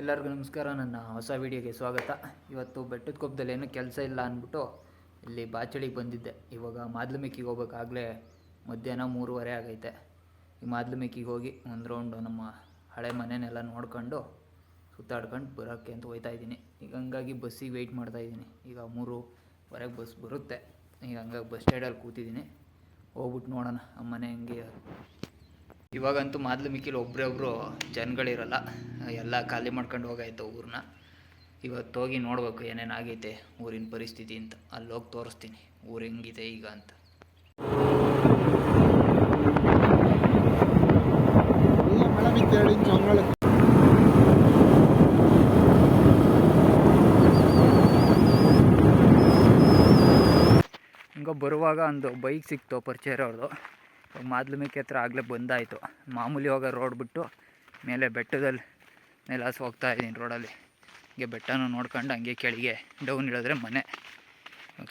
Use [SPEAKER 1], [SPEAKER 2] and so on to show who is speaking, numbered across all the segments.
[SPEAKER 1] ಎಲ್ಲರಿಗೂ ನಮಸ್ಕಾರ, ನನ್ನ ಹೊಸ ವೀಡಿಯೋಗೆ ಸ್ವಾಗತ. ಇವತ್ತು ಬೆಟ್ಟದ ಕೊಪ್ಪದಲ್ಲಿ ಏನೂ ಕೆಲಸ ಇಲ್ಲ ಅಂದ್ಬಿಟ್ಟು ಇಲ್ಲಿ ಬಾಚಳಿಗೆ ಬಂದಿದ್ದೆ. ಇವಾಗ ಮಾದ್ಲಮಿಕ್ಕಿಗೆ ಹೋಗ್ಬೇಕಾಗಲೇ ಮಧ್ಯಾಹ್ನ ಮೂರುವರೆ ಆಗೈತೆ. ಈ ಮಾದ್ಲಮಿಕ್ಕಿಗೆ ಹೋಗಿ ಒಂದು ರೌಂಡು ನಮ್ಮ ಹಳೆ ಮನೆನೆಲ್ಲ ನೋಡ್ಕೊಂಡು ಸುತ್ತಾಡ್ಕೊಂಡು ಬರೋಕ್ಕೆ ಅಂತ ಹೋಯ್ತಾ ಇದ್ದೀನಿ. ಈಗ ಹಂಗಾಗಿ ಬಸ್ಸಿಗೆ ವೆಯ್ಟ್ ಮಾಡ್ತಾ ಇದ್ದೀನಿ. ಈಗ ಮೂರುವರೆಗೆ ಬಸ್ ಬರುತ್ತೆ. ಈಗ ಹಂಗಾಗಿ ಬಸ್ ಸ್ಟ್ಯಾಂಡಲ್ಲಿ ಕೂತಿದ್ದೀನಿ. ಹೋಗ್ಬಿಟ್ಟು ನೋಡೋಣ. ಆ ಮನೆ ಹೆಂಗೆ ಇವಾಗಂತೂ ಮಾದ್ಲು ಮಿಕ್ಕಿಲಿ ಒಬ್ಬರೇ ಒಬ್ಬರು ಜನಗಳಿರಲ್ಲ, ಎಲ್ಲ ಖಾಲಿ ಮಾಡ್ಕೊಂಡು ಹೋಗಾಯ್ತು ಊರನ್ನ ಇವತ್ತು ಹೋಗಿ ನೋಡ್ಬೇಕು ಏನೇನು ಆಗೈತೆ ಊರಿನ ಪರಿಸ್ಥಿತಿ ಅಂತ. ಅಲ್ಲಿ ಹೋಗಿ ತೋರಿಸ್ತೀನಿ, ಊರು ಹೆಂಗಿದೆ ಈಗ ಅಂತ. ಹಿಂಗೆ ಬರುವಾಗ ಒಂದು ಬೈಕ್ ಸಿಕ್ತು ಪರಿಚಯ ಇರೋದು ಮಾದ್ಲು ಮೇಕೆ ಹತ್ರ ಆಗಲೇ ಬಂದಾಯಿತು. ಮಾಮೂಲಿ ಹೋಗೋ ರೋಡ್ ಬಿಟ್ಟು ಮೇಲೆ ಬೆಟ್ಟದಲ್ಲಿ ನೆಲಾಸ್ ಹೋಗ್ತಾ ಇದ್ದೀನಿ ರೋಡಲ್ಲಿ ಹೀಗೆ ಬೆಟ್ಟನ ನೋಡ್ಕೊಂಡು ಹಂಗೆ ಕೆಳಗೆ ಡೌನ್ ಇಳಿದ್ರೆ ಮನೆ.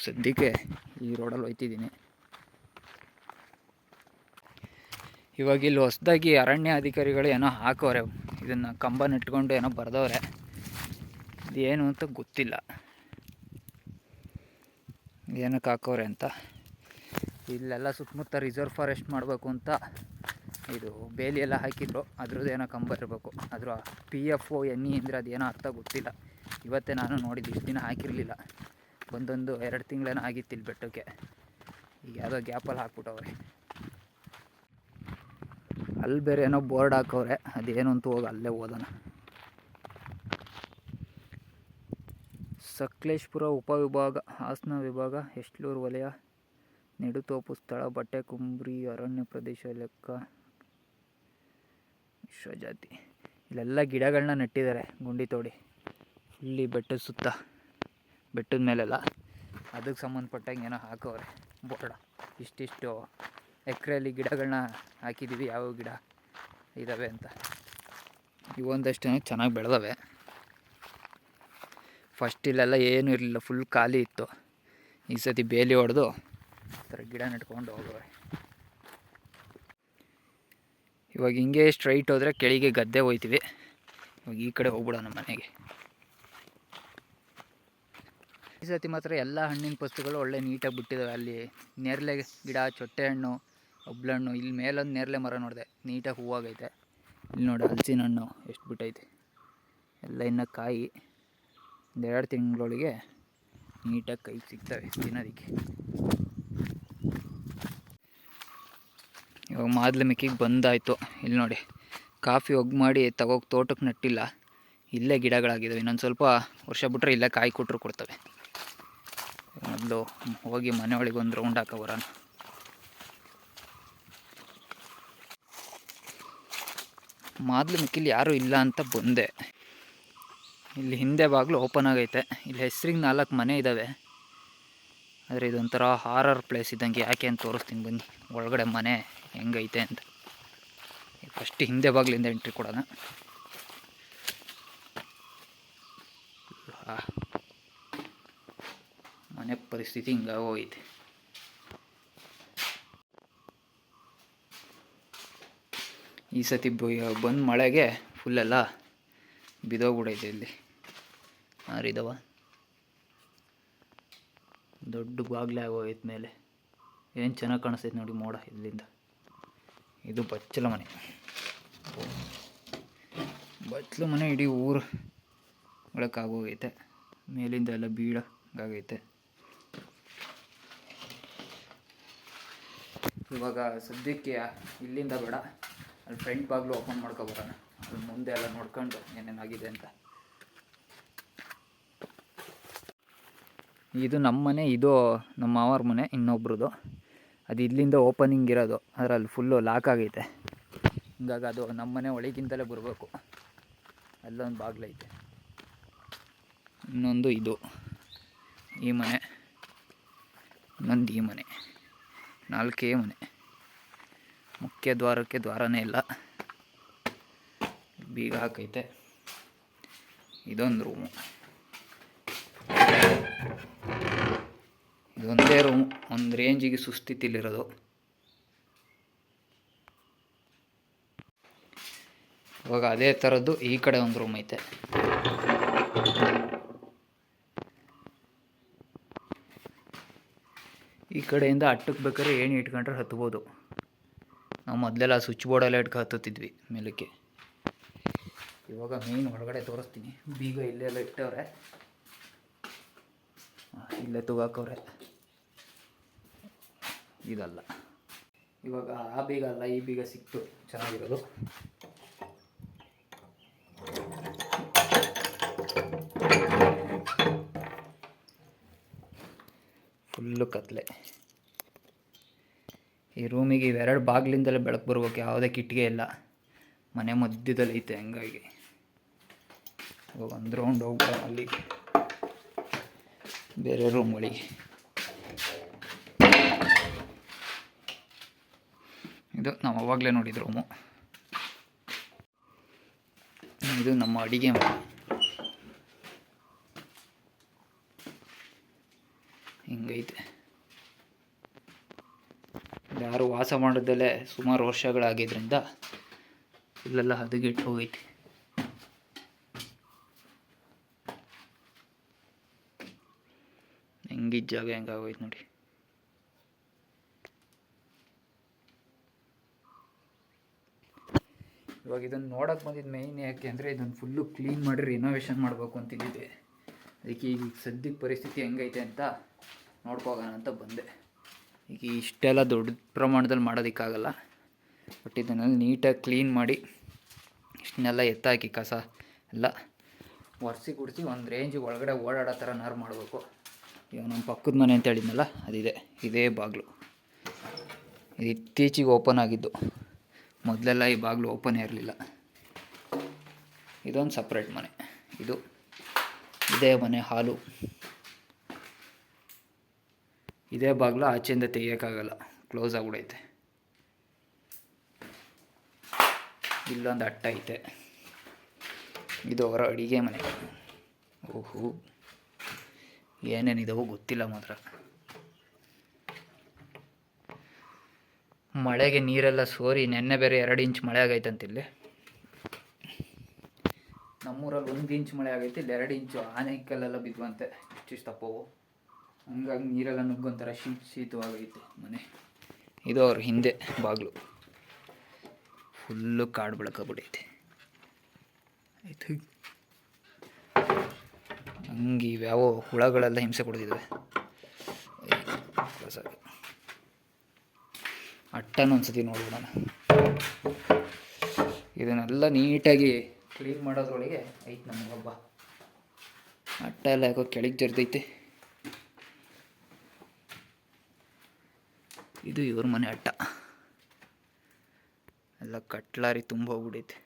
[SPEAKER 1] ಸದ್ಯಕ್ಕೆ ಈ ರೋಡಲ್ಲಿ ಹೋಯ್ತಿದ್ದೀನಿ. ಇವಾಗ ಇಲ್ಲಿ ಹೊಸದಾಗಿ ಅರಣ್ಯ ಅಧಿಕಾರಿಗಳು ಏನೋ ಹಾಕೋರೆ. ಇದನ್ನು ಕಂಬ ನೆಟ್ಕೊಂಡು ಏನೋ ಬರೆದವ್ರೆ. ಏನು ಅಂತ ಗೊತ್ತಿಲ್ಲ. ಏನಕ್ಕೆ ಹಾಕೋರೆ ಅಂತ? ಇಲ್ಲೆಲ್ಲ ಸುತ್ತಮುತ್ತ ರಿಸರ್ವ್ ಫಾರೆಸ್ಟ್ ಮಾಡಬೇಕು ಅಂತ ಇದು ಬೇಲಿ ಎಲ್ಲ ಹಾಕಿದ್ರು. ಅದ್ರದ್ದು ಏನೋ ಕಂಬ ಇರಬೇಕು. ಅದ್ರ P F O N E ಅಂದರೆ ಅದೇನೋ ಅರ್ಥ ಗೊತ್ತಿಲ್ಲ. ಇವತ್ತೇ ನಾನು ನೋಡಿದ್ದು ಇಷ್ಟು ದಿನ ಹಾಕಿರಲಿಲ್ಲ. ಒಂದೊಂದು ಎರಡು ತಿಂಗಳೇನೋ ಆಗಿತ್ತು ಇಲ್ಲಿ ಬೆಟ್ಟಕ್ಕೆ. ಈಗ ಯಾವುದೋ ಗ್ಯಾಪಲ್ಲಿ ಹಾಕ್ಬಿಟ್ಟವ್ರೆ. ಅಲ್ಲಿ ಬೇರೆ ಏನೋ ಬೋರ್ಡ್ ಹಾಕವ್ರೆ. ಅದೇನು ಅಂತ ಹೋಗಿ ಅಲ್ಲೇ ಓದೋಣ. ಸಕಲೇಶ್ಪುರ ಉಪವಿಭಾಗ ಹಾಸನ ವಿಭಾಗ ಎಷ್ಟ್ಲೂರು ವಲಯ ನೆಡುತೋಪು ಸ್ಥಳ ಬಟ್ಟೆ ಕುಂಬ್ರಿ ಅರಣ್ಯ ಪ್ರದೇಶ ಲೆಕ್ಕ ಮಿಶ್ರ ಜಾತಿ. ಇಲ್ಲೆಲ್ಲ ಗಿಡಗಳನ್ನ ನೆಟ್ಟಿದ್ದಾರೆ ಗುಂಡಿ ತೋಡಿ. ಇಲ್ಲಿ ಬೆಟ್ಟದ ಸುತ್ತ. ಬೆಟ್ಟದ ಮೇಲೆಲ್ಲ. ಅದಕ್ಕೆ ಸಂಬಂಧಪಟ್ಟಂಗೆ ಏನೋ ಹಾಕೋರೆ ಬೋರ್ಡ. ಇಷ್ಟಿಷ್ಟು ಎಕ್ರೆಯಲ್ಲಿ ಗಿಡಗಳನ್ನ ಹಾಕಿದ್ದೀವಿ ಯಾವ ಗಿಡ ಇದ್ದಾವೆ ಅಂತ. ಇವೊಂದಷ್ಟು ಚೆನ್ನಾಗಿ ಬೆಳೆದವೆ. ಫಸ್ಟ್ ಇಲ್ಲೆಲ್ಲ ಏನೂ ಇರಲಿಲ್ಲ. ಫುಲ್ ಖಾಲಿ ಇತ್ತು. ಈ ಸತಿ ಬೇಲಿ ಹೊಡೆದು ಥರ ಗಿಡ ನೆಟ್ಕೊಂಡು ಹೋಗವೆ ಇವಾಗ ಹಿಂಗೆ ಸ್ಟ್ರೈಟ್ ಹೋದರೆ ಕೆಳಗೆ ಗದ್ದೆ ಹೋಯ್ತೀವಿ ಇವಾಗ ಈ ಕಡೆ ಹೋಗ್ಬಿಡೋಣ ಮನೆಗೆ. ಈ ಸತಿ ಮಾತ್ರ ಎಲ್ಲ ಹಣ್ಣಿನ ಪಸ್ತುಗಳು ಒಳ್ಳೆ ನೀಟಾಗಿ ಬಿಟ್ಟಿದ್ದಾವೆ ಅಲ್ಲಿ ನೇರಳೆ ಗಿಡ ಚೊಟ್ಟೆ ಹಣ್ಣು ಹಣ್ಣು ಇಲ್ಲಿ ಮೇಲೊಂದು ನೇರಳೆ ಮರ ನೋಡಿದೆ. ನೀಟಾಗಿ ಹೂವಾಗೈತೆ ಇಲ್ಲಿ ನೋಡಿ ಹಲಸಿನ ಹಣ್ಣು ಎಷ್ಟು ಬಿಟ್ಟೈತೆ. ಎಲ್ಲ ಇನ್ನು ಕಾಯಿ ಒಂದೆರಡು ತಿಂಗಳೊಳಗೆ ನೀಟಾಗಿ ಕೈ ಸಿಗ್ತವೆ ತಿನ್ನೋದಕ್ಕೆ. ಇವಾಗ ಮಾದ್ಲ ಮಿಕ್ಕಿಗೆ ಬಂದಾಯಿತು. ಇಲ್ಲಿ ನೋಡಿ, ಕಾಫಿ ಒಗ್ ಮಾಡಿ ತಗೋಗಿ ತೋಟಕ್ಕೆ ನೆಟ್ಟಿಲ್ಲ. ಇಲ್ಲೇ ಗಿಡಗಳಾಗಿದ್ದಾವೆ ಇನ್ನೊಂದು ಸ್ವಲ್ಪ ವರ್ಷ ಬಿಟ್ಟರೆ ಇಲ್ಲೇ ಕಾಯಿ ಕೊಟ್ಟರು ಕೊಡ್ತವೆ. ಮೊದಲು ಹೋಗಿ ಮನೆ ಒಂದು ರೌಂಡ್ ಹಾಕೋ ಬರೋಣ. ಮಾದ್ಲು ಮಿಕ್ಕಿಲಿ ಯಾರೂ ಇಲ್ಲ ಅಂತ ಬಂದೆ. ಇಲ್ಲಿ ಹಿಂದೆ ಬಾಗಿಲು ಓಪನ್ ಆಗೈತೆ. ಇಲ್ಲಿ ಹೆಸ್ರಿಗೆ ನಾಲ್ಕು ಮನೆ ಇದ್ದಾವೆ ಆದರೆ ಇದೊಂಥರ ಹಾರರ್ ಪ್ಲೇಸ್ ಇದ್ದಂಗೆ. ಯಾಕೆ ಅಂತ ತೋರಿಸ್ತೀನಿ ಬನ್ನಿ. ಒಳಗಡೆ ಮನೆ ಹೆಂಗೈತೆ ಅಂತ. ಫಸ್ಟ್ ಹಿಂದೆ ಬಾಗಿಲಿಂದ ಎಂಟ್ರಿ ಕೊಡೋಣ. ಮನೆ ಪರಿಸ್ಥಿತಿ ಹಿಂಗಾಗೋಗೈತೆ ಈ ಸತಿ ಬಂದ ಮಳೆಗೆ ಫುಲ್ಲೆಲ್ಲ ಬಿದೋಗ್ಬಿಡೈತೆ ಇಲ್ಲಿ. ಆರಿದವ ದೊಡ್ಡ ಬಾಗಿಲೇ ಆಗೋಯ್ತು ಮೇಲೆ. ಏನು ಚೆನ್ನಾಗಿ ಕಾಣಿಸ್ತೈತೆ ನೋಡಿ ಮೋಡ ಇಲ್ಲಿಂದ. ಇದು ಬಚ್ಚಲ ಮನೆ. ಬಚ್ಚಲ ಮನೆ ಇಡೀ ಊರು ಒಳಕ್ಕಾಗೋಗೈತೆ. ಮೇಲಿಂದ ಎಲ್ಲ ಬೀಳಾಗೈತೆ ಇವಾಗ ಸದ್ಯಕ್ಕೆ ಇಲ್ಲಿಂದ ಬೇಡ. ಅಲ್ಲಿ ಫ್ರಂಟ್ ಬಾಗಿಲು ಓಪನ್ ಮಾಡ್ಕೊಬರೋಣ. ಅಲ್ಲಿ ಮುಂದೆ ಎಲ್ಲ ನೋಡ್ಕೊಂಡು ಏನೇನಾಗಿದೆ ಅಂತ. ಇದು ನಮ್ಮ ಮನೆ ಇದು ನಮ್ಮ ಮಾವರ ಮನೆ ಇನ್ನೊಬ್ರದ್ದು ಅದು ಇಲ್ಲಿಂದ ಓಪನಿಂಗ್ ಇರೋದು. ಅದರಲ್ಲಿ ಫುಲ್ಲು ಲಾಕ್ ಆಗೈತೆ. ಹಿಂಗಾಗಿ ಅದು ನಮ್ಮ ಮನೆ ಒಳಗಿಂತಲೇ ಬರಬೇಕು. ಅಲ್ಲೊಂದು ಬಾಗಿಲೈತೆ ಇನ್ನೊಂದು ಇದು. ಈ ಮನೆ. ಇನ್ನೊಂದು ಈ ಮನೆ. ನಾಲ್ಕೇ ಮನೆ. ಮುಖ್ಯ ದ್ವಾರಕ್ಕೆ ದ್ವಾರನೇ ಇಲ್ಲ. ಬೀಗ ಹಾಕೈತೆ. ಇದೊಂದು ರೂಮು ಇದೊಂದೇ ರೂಮ್ ಒಂದು ರೇಂಜಿಗೆ ಸುಸ್ಥಿತಿಲಿರೋದು. ಇವಾಗ ಅದೇ ಥರದ್ದು ಈ ಕಡೆ ಒಂದು ರೂಮ್ ಐತೆ. ಈ ಕಡೆಯಿಂದ ಅಟ್ಟಕ್ಕೆ ಬೇಕಾದ್ರೆ ಏನು ಇಟ್ಕೊಂಡ್ರೆ ಹತ್ಬೋದು. ನಾವು ಮೊದಲೆಲ್ಲ ಸ್ವಿಚ್ ಬೋರ್ಡೆಲ್ಲ ಇಟ್ಕೊ ಹತ್ತುತ್ತಿದ್ವಿ ಮೇಲಕ್ಕೆ. ಇವಾಗ ಮೇನ್ ಒಳಗಡೆ ತೋರಿಸ್ತೀನಿ. ಬೀಗ ಇಲ್ಲೆಲ್ಲ ಇಟ್ಟವ್ರೆ. ಇಲ್ಲೇ ತೂಗಾಕವ್ರೆ. ಇದಲ್ಲ ಇವಾಗ ಆ ಬೀಗ ಅಲ್ಲ, ಈ ಬೀಗ ಸಿಕ್ತು. ಚೆನ್ನಾಗಿರೋದು. ಫುಲ್ಲು ಕತ್ಲೆ. ಈ ರೂಮಿಗೆ ಇವೆರಡು ಬಾಗಿಲಿಂದಲೇ ಬೆಳಕು ಬರ್ಬೇಕು ಯಾವುದೇ ಕಿಟ್ಗೆ ಇಲ್ಲ. ಮನೆ ಮಧ್ಯದಲ್ಲಿ ಐತೆ ಹಂಗಾಗಿ. ಒಂದು ರೌಂಡ್ ಹೋಗ್ಬೋದು ಅಲ್ಲಿ ಬೇರೆ ರೂಮ್ಗಳಿಗೆ ಇದು ನಾವು ಅವಾಗಲೇ ನೋಡಿದ ರೂಮು. ಇದು ನಮ್ಮ ಅಡಿಗೆ ಹಿಂಗೈತೆ. ಯಾರು ವಾಸ ಮಾಡೋದಲ್ಲೇ ಸುಮಾರು ವರ್ಷಗಳಾಗಿದ್ದರಿಂದ ಇಲ್ಲೆಲ್ಲ ಹದಗೆಟ್ಟು ಹೋಗೈತೆ. ಹೆಂಗಿದ್ದ ಜಾಗ ಹೆಂಗಾಗೋಯ್ತು ನೋಡಿ. ಇವಾಗ ಇದನ್ನು ನೋಡೋಕೆ ಬಂದಿದ್ದು ಮೇಯ್ನ್ ಯಾಕೆ ಅಂದರೆ ಇದನ್ನು ಫುಲ್ಲು ಕ್ಲೀನ್ ಮಾಡಿ ರಿನೋವೇಷನ್ ಮಾಡಬೇಕು ಅಂತಿದ್ದೆ ಅದಕ್ಕೆ ಈಗ ಸದ್ಯಕ್ಕೆ ಪರಿಸ್ಥಿತಿ ಹೆಂಗೈತೆ ಅಂತ ನೋಡ್ಕೋಗೋಣ ಅಂತ ಬಂದೆ. ಈಗ ಇಷ್ಟೆಲ್ಲ ದೊಡ್ಡ ಪ್ರಮಾಣದಲ್ಲಿ ಮಾಡೋದಕ್ಕಾಗಲ್ಲ. ಬಟ್ ಇದನ್ನೆಲ್ಲ ನೀಟಾಗಿ ಕ್ಲೀನ್ ಮಾಡಿ ಇಷ್ಟನ್ನೆಲ್ಲ ಎತ್ತಾಕಿ ಕಸ ಎಲ್ಲ ಒರೆಸಿ ಕುಡಿಸಿ ಒಂದು ರೇಂಜಿಗೆ ಒಳಗಡೆ ಓಡಾಡೋ ಥರನಾರು ಮಾಡಬೇಕು. ಇವಾಗ ನಮ್ಮ ಪಕ್ಕದ ಮನೆ ಅಂತ ಹೇಳಿದ್ನಲ್ಲ, ಅದಿದೆ. ಇದೇ ಬಾಗಿಲು. ಇದು ಇತ್ತೀಚೆಗೆ ಓಪನ್ ಆಗಿದ್ದು. ಮೊದಲೆಲ್ಲ ಈ ಬಾಗಿಲು ಓಪನ್ ಇರಲಿಲ್ಲ. ಇದೊಂದು ಸಪ್ರೇಟ್ ಮನೆ. ಇದು ಇದೇ ಮನೆ ಹಾಲು. ಇದೇ ಬಾಗಿಲು ಆಚೆಯಿಂದ ತೆಗಿಯೋಕ್ಕಾಗಲ್ಲ. ಕ್ಲೋಸ್ ಆಗ್ಬಿಡೈತೆ. ಇಲ್ಲೊಂದು ಅಟ್ಟ ಐತೆ. ಇದು ಅವರ ಅಡಿಗೆ ಮನೆ. ಓಹೋ. ಏನೇನಿದಾವೋ ಗೊತ್ತಿಲ್ಲ ಮಾತ್ರ. ಮಳೆಗೆ ನೀರೆಲ್ಲ ಸೋರಿ ನೆನ್ನೆ ಬೇರೆ ಎರಡು ಇಂಚ್ ಮಳೆ ಆಗೈತಂತ ಇಲ್ಲಿ ನಮ್ಮೂರಲ್ಲಿ ಒಂದು ಇಂಚ್ ಮಳೆ ಆಗೈತೆ, ಇಲ್ಲಿ ಎರಡು ಇಂಚು ಆನೆಕಲ್ಲೆಲ್ಲ ಬಿದ್ದುವಂತೆ. ಇಷ್ಟಿಷ್ಟು ತಪ್ಪವು ಹಂಗಾಗಿ ನೀರೆಲ್ಲ ನುಗ್ಗೊಂಥರ ಶೀತ ಶೀತವಾಗೈತೆ ಮನೆ. ಇದು ಅವ್ರ ಹಿಂದೆ ಬಾಗಿಲು. ಫುಲ್ಲು ಕಾಡು ಬೆಳಕಾಗ್ಬಿಟ್ಟೈತೆ ಆಯ್ತು. ಹಂಗೆ ಇವ್ಯಾವ ಹುಳಗಳೆಲ್ಲ ಹಿಂಸೆ ಕೊಡ್ತಿದ್ದಾವೆ ಅಟ್ಟನ ಒಂದ್ಸತಿ ನೋಡ್ಬಿಡೋಣ ಇದನ್ನೆಲ್ಲ ನೀಟಾಗಿ ಕ್ಲೀನ್ ಮಾಡೋದ್ರೊಳಗೆ, ಐತೆ ಹಬ್ಬ. ಅಟ್ಟ ಎಲ್ಲ ಯಾಕೋ ಕೆಳಗೆ ಜರ್ದೈತೆ. ಇದು ಇವ್ರ ಮನೆ ಅಟ್ಟ. ಎಲ್ಲ ಕಟ್ಲಾರಿ ತುಂಬ ಹೋಗ್ಬಿಡೈತೆ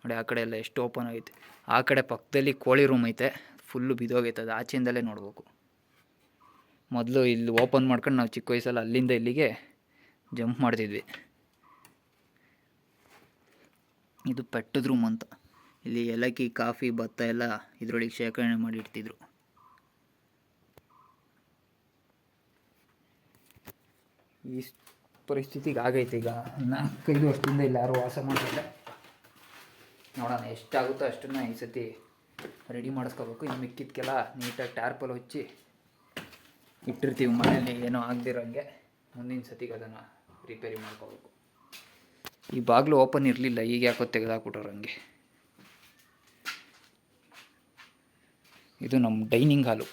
[SPEAKER 1] ನೋಡಿ, ಆ ಕಡೆ ಎಲ್ಲ ಎಷ್ಟು ಓಪನ್ ಆಗೈತೆ. ಆ ಕಡೆ ಪಕ್ಕದಲ್ಲಿ ಕೋಳಿ ರೂಮ್ ಐತೆ ಫುಲ್ಲು ಬಿದ್ದೋಗೈತೆ, ಅದು ಆಚೆಯಿಂದಲೇ ನೋಡಬೇಕು. ಮೊದಲು ಇಲ್ಲಿ ಓಪನ್ ಮಾಡ್ಕೊಂಡು ನಾವು ಚಿಕ್ಕ ವಯಸ್ಸಲ್ಲಿ ಅಲ್ಲಿಂದ ಇಲ್ಲಿಗೆ ಜಂಪ್ ಮಾಡ್ತಿದ್ವಿ. ಇದು ಪೆಟ್ಟದ ರೂಮ್ ಅಂತ. ಇಲ್ಲಿ ಏಲಕ್ಕಿ, ಕಾಫಿ, ಭತ್ತ ಎಲ್ಲ ಇದರೊಳಗೆ ಶೇಖರಣೆ ಮಾಡಿ ಇಡ್ತಿದ್ರು ಈ ಪರಿಸ್ಥಿತಿಗೆ ಆಗೈತೆ ಈಗ. ನಾಲ್ಕೈದು ವರ್ಷದಿಂದ ಇಲ್ಲಿ ಯಾರು ವಾಸ ಮಾಡ್ತಿಲ್ಲ. ನೋಡೋಣ, ಎಷ್ಟಾಗುತ್ತೋ ಅಷ್ಟನ್ನು ಈ ಸತಿ ರೆಡಿ ಮಾಡಿಸ್ಕೋಬೇಕು. ಇನ್ನು ಮಿಕ್ಕಿದ್ಕೆಲ್ಲ ನೀಟಾಗಿ ಟ್ಯಾರ್ಪಲ್ ಹಚ್ಚಿ ಇಟ್ಟಿರ್ತೀವಿ ಮನೆಯಲ್ಲಿ ಏನೋ ಆಗದಿರೋಂಗೆ, ಮುಂದಿನ ಸತಿಗೆ ಅದನ್ನು ರಿಪೇರಿ ಮಾಡ್ಕೋಬೇಕು. ಈ ಬಾಗಿಲು ಓಪನ್ ಇರಲಿಲ್ಲ, ಈಗ ಯಾಕೋ ತೆಗೆದಾಕ್ಬಿಟ್ಟವ್ರು ಹಂಗೆ. ಇದು ನಮ್ಮ ಡೈನಿಂಗ್ ಹಾಲು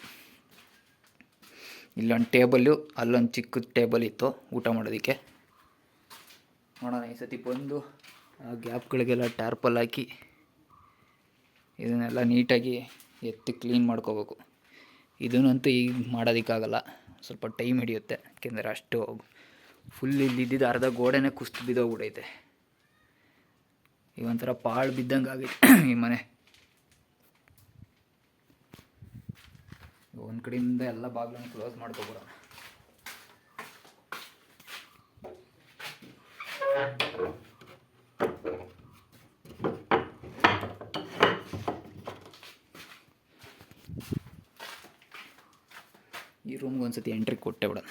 [SPEAKER 1] ಇಲ್ಲೊಂದು ಟೇಬಲ್ಲು ಅಲ್ಲೊಂದು ಚಿಕ್ಕ ಟೇಬಲ್ ಇತ್ತು ಊಟ ಮಾಡೋದಕ್ಕೆ. ನೋಡೋಣ, ಈ ಸತಿ ಬಂದು ಆ ಗ್ಯಾಪ್ಗಳಿಗೆಲ್ಲ ಟಾರ್ಪಲ್ ಹಾಕಿ, ಇದನ್ನೆಲ್ಲ ನೀಟಾಗಿ ಎತ್ತಿ ಕ್ಲೀನ್ ಮಾಡ್ಕೋಬೇಕು. ಇದನ್ನಂತೂ ಈಗ ಮಾಡೋದಕ್ಕಾಗಲ್ಲ. ಸ್ವಲ್ಪ ಟೈಮ್ ಹಿಡಿಯುತ್ತೆ. ಯಾಕೆಂದರೆ ಅಷ್ಟು ಫುಲ್ ಇಲ್ಲಿ ಇದ್ದಿದ್ದು ಅರ್ಧ ಗೋಡೆನೇ ಕುಸ್ತು ಬಿದ್ದೋಗ್ಬಿಡೈತೆ. ಈಗ ಒಂಥರ ಪಾಳು ಬಿದ್ದಂಗೆ ಆಗೈತೆ ಈ ಮನೆ. ಒಂದು ಕಡೆಯಿಂದ ಎಲ್ಲ ಬಾಗಿಲನ್ನು ಕ್ಲೋಸ್ ಮಾಡ್ಕೊಬಿಡೋಣ. ಈ ರೂಮ್ಗೆ ಒಂದ್ಸತಿ ಎಂಟ್ರಿ ಕೊಟ್ಟೆ ಬಿಡೋಣ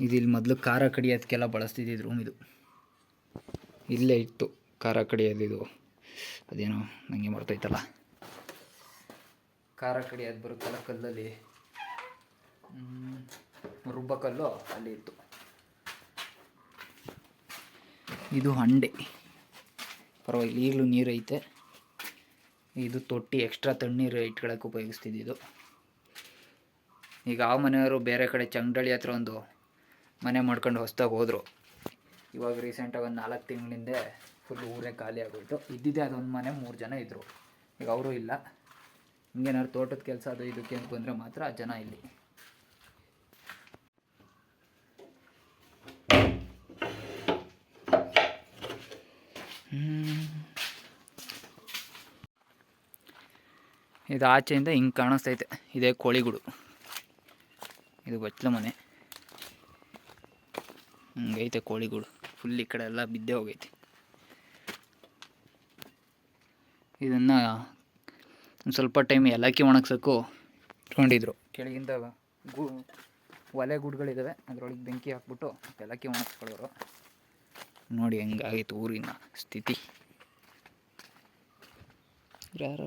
[SPEAKER 1] ಇದು ಇಲ್ಲಿ ಮೊದಲು ಖಾರ ಕಡಿಯೋದಕ್ಕೆಲ್ಲ ಬಳಸ್ತಿದ್ದಿದ್ದು ರೂಮ್ ಇದು ಇಲ್ಲೇ ಇತ್ತು ಖಾರ ಕಡಿಯೋದು ಇದು. ಅದೇನೋ ನನಗೆ ಮರ್ತೈತಲ್ಲ ಖಾರ ಕಡಿಯೋದು ಬರುತ್ತಲ್ಲ ಕಲ್ಲಲ್ಲಿ ರುಬ್ಬ ಕಲ್ಲು ಅಲ್ಲಿ ಇತ್ತು. ಇದು ಹಂಡೆ. ಪರವಾಗಿಲ್ಲ, ಈಗಲೂ ನೀರೈತೆ. ಇದು ತೊಟ್ಟಿ ಎಕ್ಸ್ಟ್ರಾ ತಣ್ಣೀರು ಇಟ್ಕೊಳಕ್ಕೆ ಉಪಯೋಗಿಸ್ತಿದ್ದಿದ್ದು ಈಗ ಆ ಮನೆಯವರು ಬೇರೆ ಕಡೆ ಚಂಗಡಳಿ ಹತ್ರ ಒಂದು ಮನೆ ಮಾಡ್ಕೊಂಡು ಹೊಸ್ದಾಗಿ ಹೋದರು. ಇವಾಗ ರೀಸೆಂಟಾಗಿ ಒಂದು ನಾಲ್ಕು ತಿಂಗಳಿಂದ ಫುಲ್ ಊರೇ ಖಾಲಿ ಆಗೋಯ್ತು. ಇದ್ದಿದ್ದೇ ಅದೊಂದು ಮನೆ, ಮೂರು ಜನ ಇದ್ದರು ಈಗ ಅವರು ಇಲ್ಲ. ಹಿಂಗೇನಾದ್ರು ತೋಟದ ಕೆಲಸ ಅದು ಇದಕ್ಕೆ ಅಂತ ಬಂದರೆ ಮಾತ್ರ ಜನ ಇಲ್ಲಿ. ಹ್ಮ್. ಇದು ಆಚೆಯಿಂದ ಹಿಂಗೆ ಕಾಣಿಸ್ತೈತೆ. ಇದೇ ಕೋಳಿಗುಡು ಇದು ಬಚ್ಚಲ ಮನೆ. ಹಂಗೈತೆ ಕೋಳಿಗಳು ಫುಲ್ ಈ ಕಡೆ ಎಲ್ಲ ಬಿದ್ದೇ ಹೋಗೈತೆ. ಇದನ್ನು ಒಂದು ಸ್ವಲ್ಪ ಟೈಮ್ ಏಲಕ್ಕಿ ಒಣಗ್ಸೋಕ್ಕೂ ಇಟ್ಕೊಂಡಿದ್ರು ಕೆಳಗಿಂದ ಗು, ಒಲೆ ಗುಡ್ಗಳಿದ್ದಾವೆ ಅದರೊಳಗೆ ಬೆಂಕಿ ಹಾಕ್ಬಿಟ್ಟು ಏಲಕ್ಕಿ ಒಣಗಿಸ್ಕೊಳ್ಳೋರು. ನೋಡಿ ಹೆಂಗಾಗಿತ್ತು ಊರಿನ ಸ್ಥಿತಿ. ಯಾರು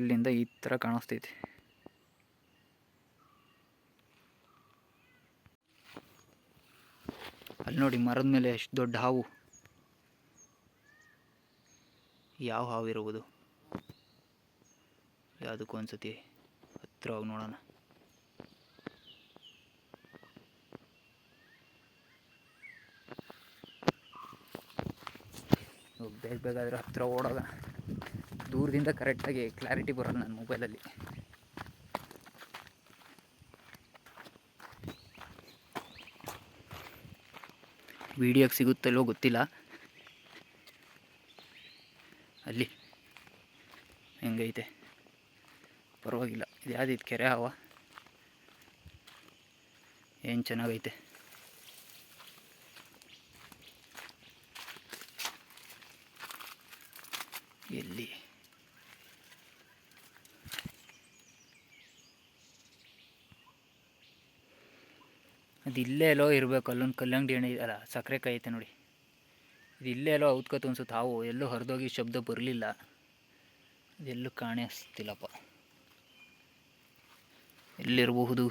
[SPEAKER 1] ಇಲ್ಲಿಂದ ಈ ಥರ ಕಾಣಿಸ್ತೈತಿ. ಅಲ್ಲಿ ನೋಡಿ ಮರದ ಮೇಲೆ ಎಷ್ಟು ದೊಡ್ಡ ಹಾವು. ಯಾವ ಹಾವು ಇರುವುದು ಯಾವುದಕ್ಕೂ ಅನ್ಸತಿ ಹತ್ರ ಹೋಗಿ ನೋಡೋಣ. ಬೇಗ ಬೇಗ ಹತ್ತಿರ ಓಡೋಗ ದೂರದಿಂದ ಕರೆಕ್ಟಾಗಿ ಕ್ಲಾರಿಟಿ ಬರೋದು ನನ್ನ ಮೊಬೈಲಲ್ಲಿ ವಿಡಿಯೋಗೆ ಸಿಗುತ್ತಲ್ಲೋ ಗೊತ್ತಿಲ್ಲ. ಅಲ್ಲಿ. ಹೆಂಗೈತೆ? ಪರವಾಗಿಲ್ಲ. ಇದು ಯಾವ್ದಿತ್ತು ಕೆರೆ ಅವ ಏನು ಚೆನ್ನಾಗೈತೆ? ಎಲ್ಲಿ? ಅದು ಇಲ್ಲೇ ಎಲ್ಲೋ ಇರಬೇಕು, ಅಲ್ಲೊಂದು ಕಲ್ಲಂಗಡಿ ಹಣ್ಣು ಅಲ್ಲ ಸಕ್ಕರೆಕಾಯಿ ಐತೆ ನೋಡಿ. ಇದು ಇಲ್ಲೇ ಎಲ್ಲೋ ಔತ್ಕತ್ತು ಅನ್ಸುತ್ತೆ, ಹಾವು, ಎಲ್ಲೂ ಹರಿದೋಗಿ ಶಬ್ದ ಬರಲಿಲ್ಲ. ಎಲ್ಲೂ ಕಾಣಿಸ್ತಿಲ್ಲಪ್ಪ. ಎಲ್ಲಿರಬಹುದು?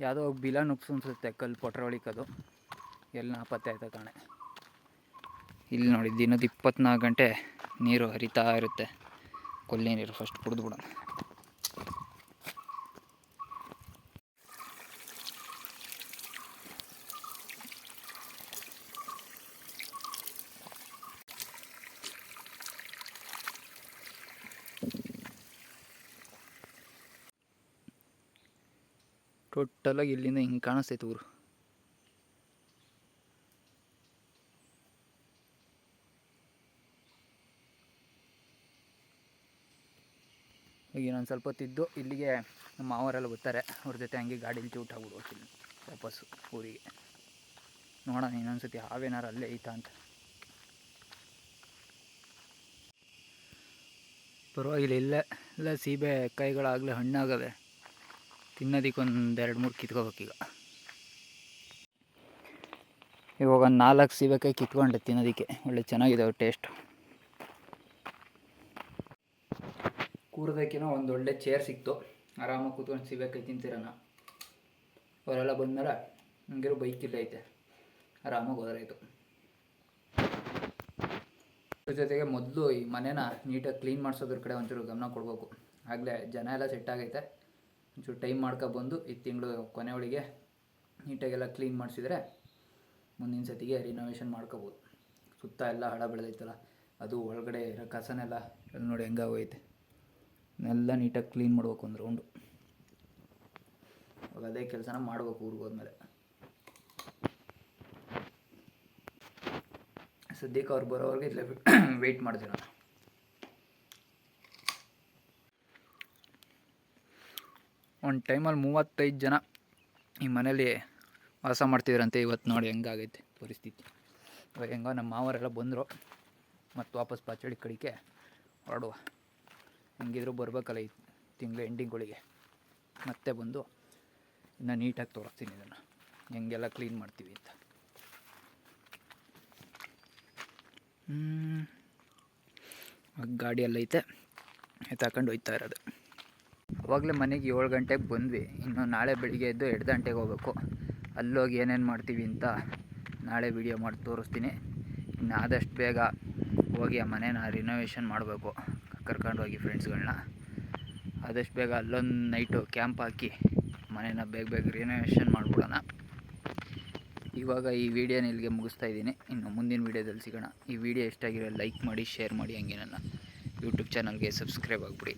[SPEAKER 1] ಯಾವುದೋ ಬಿಲ ನುಪ್ಸು ಅನ್ಸುತ್ತೆ, ಕಲ್ಲು ಪೊಟ್ರೊಳಿಕದು ಎಲ್ಲಿ ನಾಪತ್ತೆ ಆಯ್ತಾ ಕಾಣೆ ಇಲ್ಲಿ ನೋಡಿ, ದಿನದ ಇಪ್ಪತ್ನಾಲ್ಕು ಗಂಟೆ ನೀರು ಹರಿತಾ ಇರುತ್ತೆ. ಕೊಲ್ಲಿ ನೀರು ಫಸ್ಟ್ ಕುಡಿದು ಬಿಡೋಣ. ಟೋಟಲಾಗಿ ಇಲ್ಲಿಂದ ಹಿಂಗೆ ಕಾಣಿಸ್ತೈತೆ ಊರು. ಈಗ ಇನ್ನೊಂದು ಸ್ವಲ್ಪ ಹೊತ್ತಿದ್ದು ಇಲ್ಲಿಗೆ ನಮ್ಮ ಮಾವರೆಲ್ಲ ಬರ್ತಾರೆ. ಅವ್ರ ಜೊತೆ ಹಂಗೆ ಗಾಡೀಲಿ ಚೂಟ್ ಹೋಗ್ತೀನಿ ವಾಪಸ್ಸು ಊರಿಗೆ. ನೋಡೋಣ ಇನ್ನೊಂದು ಸತಿ ಹಾವೇನಾರು ಅಲ್ಲೇ ಐತಾ ಅಂತ. ಪರವಾಗಿಲ್ಲ, ಇಲ್ಲ ಇಲ್ಲ ಸೀಬೆ ಕೈಗಳಾಗಲೇ ಹಣ್ಣಾಗವೆ. ತಿನ್ನೋದಕ್ಕೆ ಒಂದು ಎರಡು ಮೂರು ಕಿತ್ಕೋಬೇಕೀಗ. ಇವಾಗ ಒಂದು ನಾಲ್ಕು ಸೀಬೆಕಾಯಿ ಕಿತ್ಕೊಂಡೆ ತಿನ್ನೋದಕ್ಕೆ. ಒಳ್ಳೆ ಅವ್ರ ಟೇಸ್ಟ್ ಕೂರೋದಕ್ಕಿಂತ ಒಂದು ಒಳ್ಳೆ ಚೇರ್ ಸಿಕ್ತು. ಆರಾಮಾಗಿ ಕೂತ್ಕೊಂಡು ಸಿಗಬೇಕು ತಿಂತಿರೋಣ. ಅವರೆಲ್ಲ ಬಂದಮೇಲೆ ಹಂಗಿರೋ ಬೈಕ್ ಇಲ್ಲ ಐತೆ. ಆರಾಮಾಗಿ ಹೋದ್ರಾಯ್ತು. ಜೊತೆಗೆ ಮೊದಲು ಈ ಮನೇನ ನೀಟಾಗಿ ಕ್ಲೀನ್ ಮಾಡಿಸೋದ್ರ ಕಡೆ ಒಂಚೂರು ಗಮನ ಕೊಡಬೇಕು. ಆಗಲೇ ಜನ ಎಲ್ಲ ಸೆಟ್ ಆಗೈತೆ. ಒಂಚೂರು ಟೈಮ್ ಮಾಡ್ಕೊಬಂದು ಈ ತಿಂಗಳು ಕೊನೆ ಒಳಗೆ ನೀಟಾಗೆಲ್ಲ ಕ್ಲೀನ್ ಮಾಡಿಸಿದ್ರೆ ಮುಂದಿನ ಸತಿಗೆ ರಿನೋವೇಷನ್ ಮಾಡ್ಕೋಬೋದು. ಸುತ್ತ ಎಲ್ಲ ಹಳ ಬೆಳೆದೈತಲ್ಲ, ಅದು ಒಳಗಡೆ ಇರೋ ಕಸನೆಲ್ಲ ನೋಡಿ ಹೆಂಗಾಗೋಯ್ತೆ ಎಲ್ಲ ನೀಟಾಗಿ ಕ್ಲೀನ್ ಮಾಡ್ಬೇಕು ಒಂದು ರೌಂಡು. ಅವಾಗ ಅದೇ ಕೆಲಸನ ಮಾಡ್ಬೇಕು ಊರಿಗೆ ಹೋದ್ಮೇಲೆ. ಸದ್ಯಕ್ಕೆ ಅವ್ರು ಬರೋವರೆಗೆ ಇಲ್ಲೇ ವೆಯ್ಟ್ ಮಾಡ್ತೀನಿ ನಾನು. ಒಂದು ಟೈಮಲ್ಲಿ ಮೂವತ್ತೈದು ಜನ ಈ ಮನೇಲಿ ವಾಸ ಮಾಡ್ತಿದ್ರಂತೆ ಇವತ್ತು ನೋಡಿ ಹೆಂಗಾಗೈತೆ ಪರಿಸ್ಥಿತಿ. ಇವಾಗ ಹೆಂಗೋ ನಮ್ಮ ಮಾವರೆಲ್ಲ ಬಂದರು. ಮತ್ತು ವಾಪಸ್ ಪಾಚಡಿ ಕಡಿಕೆ ಹೊರಡುವ. ಹೆಂಗಿದ್ರು ಬರಬೇಕಲ್ಲ ಈ ತಿಂಗಳ ಎಂಡಿಂಗ್ಗಳಿಗೆ. ಮತ್ತೆ ಬಂದು ಇನ್ನು ನೀಟಾಗಿ ತೋರಿಸ್ತೀನಿ ಇದನ್ನು. ಹೆಂಗೆಲ್ಲ ಕ್ಲೀನ್ ಮಾಡ್ತೀವಿ ಅಂತ. ಗಾಡಿಯೆಲ್ಲ ಐತೆ. ಎತ್ತಾಕೊಂಡು ಹೋಯ್ತಾ ಇರೋದು. ಅವಾಗಲೇ ಮನೆಗೆ ಏಳು ಗಂಟೆಗೆ ಬಂದ್ವಿ. ಇನ್ನು ನಾಳೆ ಬೆಳಿಗ್ಗೆ ಎದ್ದು ಎರಡು ಗಂಟೆಗೆ ಹೋಗ್ಬೇಕು. ಅಲ್ಲೋಗಿ ಏನೇನು ಮಾಡ್ತೀವಿ ಅಂತ ನಾಳೆ ವಿಡಿಯೋ ಮಾಡಿ ತೋರಿಸ್ತೀನಿ. ಇನ್ನು ಆದಷ್ಟು ಬೇಗ ಹೋಗಿ ಆ ಮನೇನ ರಿನೋವೇಷನ್ ಮಾಡಬೇಕು. ಕರ್ಕೊಂಡೋಗಿ ಫ್ರೆಂಡ್ಸ್ಗಳನ್ನ ಆದಷ್ಟು ಬೇಗ ಅಲ್ಲೊಂದು ನೈಟು ಕ್ಯಾಂಪ್ ಹಾಕಿ ಮನೇನ ಬೇಗ ಬೇಗ ರಿನೋವೇಷನ್ ಮಾಡಿಬಿಡೋಣ. ಇವಾಗ ಈ ವಿಡಿಯೋನ ಇಲ್ಲಿಗೆ ಮುಗಿಸ್ತಾ ಇದ್ದೀನಿ. ಇನ್ನು ಮುಂದಿನ ವೀಡಿಯೋದಲ್ಲಿ ಸಿಗೋಣ. ಈ ವಿಡಿಯೋ ಇಷ್ಟ ಆಗಿರೋ ಲೈಕ್ ಮಾಡಿ ಶೇರ್ ಮಾಡಿ ಹಂಗೆ ನನ್ನ ಯೂಟ್ಯೂಬ್ ಚಾನಲ್ಗೆ ಸಬ್ಸ್ಕ್ರೈಬ್ ಆಗಿಬಿಡಿ.